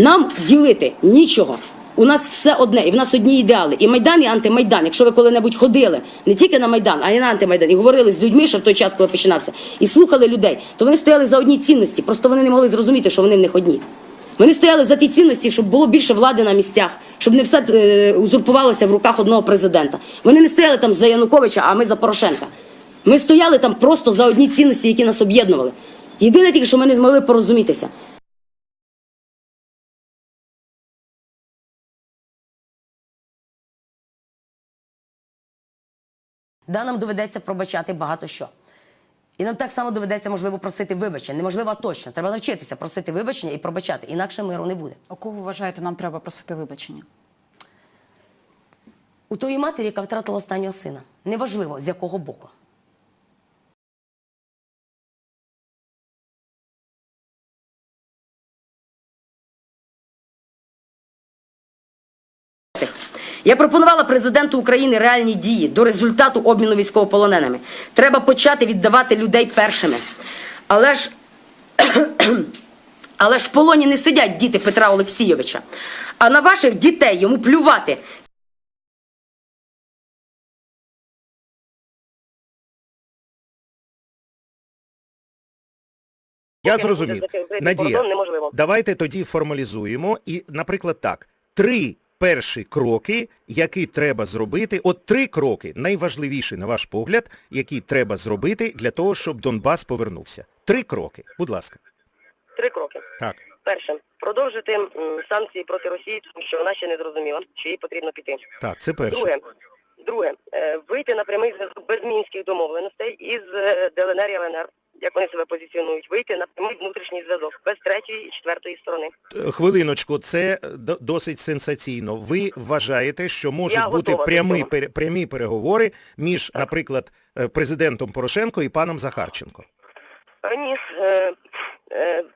Нам ділити нічого. У нас все одне, і в нас одні ідеали. І Майдан, і антимайдан. Якщо ви коли-небудь ходили не тільки на Майдан, а й на антимайдан, і говорили з людьми ще в той час, коли починався, і слухали людей, то вони стояли за одні цінності. Просто вони не могли зрозуміти, що вони в них одні. Вони стояли за ті цінності, щоб було більше влади на місцях, щоб не все е, узурпувалося в руках одного президента. Вони не стояли там за Януковича, а ми за Порошенка. Ми стояли там просто за одні цінності, які нас об'єднували. Єдине тільки, що ми не змогли порозумітися. Да, нам доведеться пробачати багато що. І нам так само доведеться, можливо, просити вибачення. Неможливо, а точно. Треба навчитися просити вибачення і пробачати. Інакше миру не буде. У кого вважаєте, нам треба просити вибачення? У тої матері, яка втратила останнього сина. Неважливо, з якого боку. Я пропонувала президенту України реальні дії до результату обміну військовополоненими. Треба почати віддавати людей першими. Але ж але ж в полоні не сидять діти Петра Олексійовича. А на ваших дітей йому плювати. Я зрозумів. Надія, неможливо. давайте тоді формалізуємо і, наприклад, так. Три перші кроки, які треба зробити, от три кроки, найважливіші, на ваш погляд, які треба зробити для того, щоб Донбас повернувся. Три кроки, будь ласка. Три кроки. Так. Перше, продовжити санкції проти Росії, тому що вона ще не зрозуміла, що їй потрібно піти. Так, це перше. Друге, друге, е, вийти на прямий зв'язок без мінських домовленостей із е, ДЛНР і ЛНР, як вони себе позиціонують, вийти на прямий внутрішній зв'язок без третьої і четвертої сторони. Е, Хвилиночку, це досить сенсаційно. Ви вважаєте, що можуть Я бути готова прямі, пер, прямі переговори між, наприклад, е, президентом Порошенко і паном Захарченко? Е, Ні,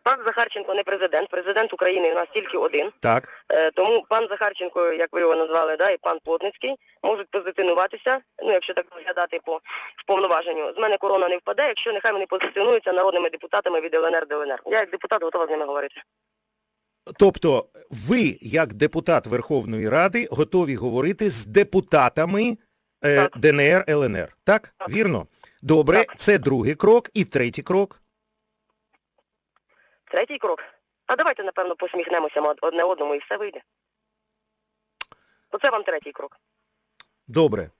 пан Захарченко не президент, президент України у нас тільки один. Так. Е, Тому пан Захарченко, як ви його назвали, да, і пан Плотницький можуть позиціонуватися, ну якщо так розглядати по повноваженню. З мене корона не впаде, якщо нехай вони позиціонуються народними депутатами від ЛНР ДЛНР. Я як депутат готова з ними говорити. Тобто ви, як депутат Верховної Ради, готові говорити з депутатами е, ДНР, ЛНР. Так? Так. Вірно? Добре, Так. це другий крок. І третій крок. Третій крок. А давайте, напевно, посміхнемося одне одному і все вийде. Оце вам третій крок. Добре.